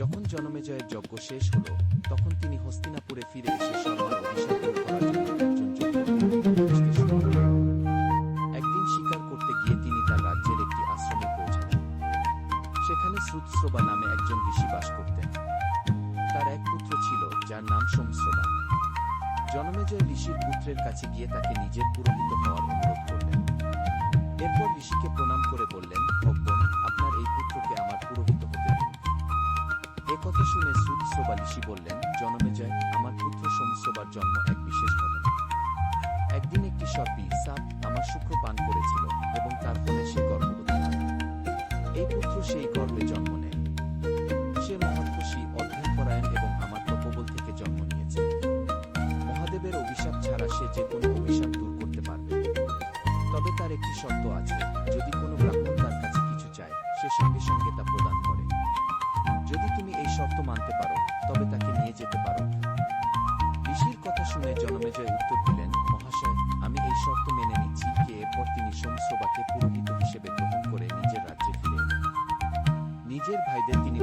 যখন জনমেজয়ের যজ্ঞ শেষ হল, তখন তিনি হস্তিনাপুরে ফিরে এসে সর্বার অভিশাপ দূর করার জন্য একজন যোগ্য শুরু করলেন। একদিন শিকার করতে গিয়ে তিনি তার রাজ্যের একটি আশ্রমে পৌঁছালেন। সেখানে শ্রুতশ্রবা নামে একজন ঋষি বাস করতেন। তার এক পুত্র ছিল, যার নাম সোমশ্রবা জনমেজয় ঋষির পুত্রের কাছে গিয়ে তাকে নিজের পুরোহিত হওয়ার কথা শুনে শ্রুতশ্রবা ঋষি বললেন জনমেজয় আমার পুত্র সোমশ্রবার জন্ম এক বিশেষ ঘটনা। একদিন একটি সর্পি সাপ আমার শুক্র পান করেছিল এবং তার ফলে সে গর্ভবতী। হয় এই পুত্র সেই গর্ভে জন্ম নেয়। সে মহাত্মসী অধ্যয়নপরায়ণ এবং আমার তপবল থেকে জন্ম নিয়েছে। মহাদেবের অভিশাপ ছাড়া সে যে কোনো অভিশাপ দূর করতে পারবে। তবে তার একটি শর্ত আছে, যদি কোনো ব্রাহ্মণ তার কাছে কিছু চায়, সে সঙ্গে সঙ্গে তা প্রদান করে। যদি তুমি এই শর্ত মানতে পারো, তবে তাকে নিয়ে যেতে পারো। ঋষির কথা শুনে জনমেজয় উত্তর দিলেন, মহাশয়, আমি এই শর্ত মেনে নিচ্ছি কে এরপর তিনি সোমশ্রবাকে পুরোহিত হিসেবে গ্রহণ করে নিজের রাজ্যে ফিরে নিজের ভাইদের তিনি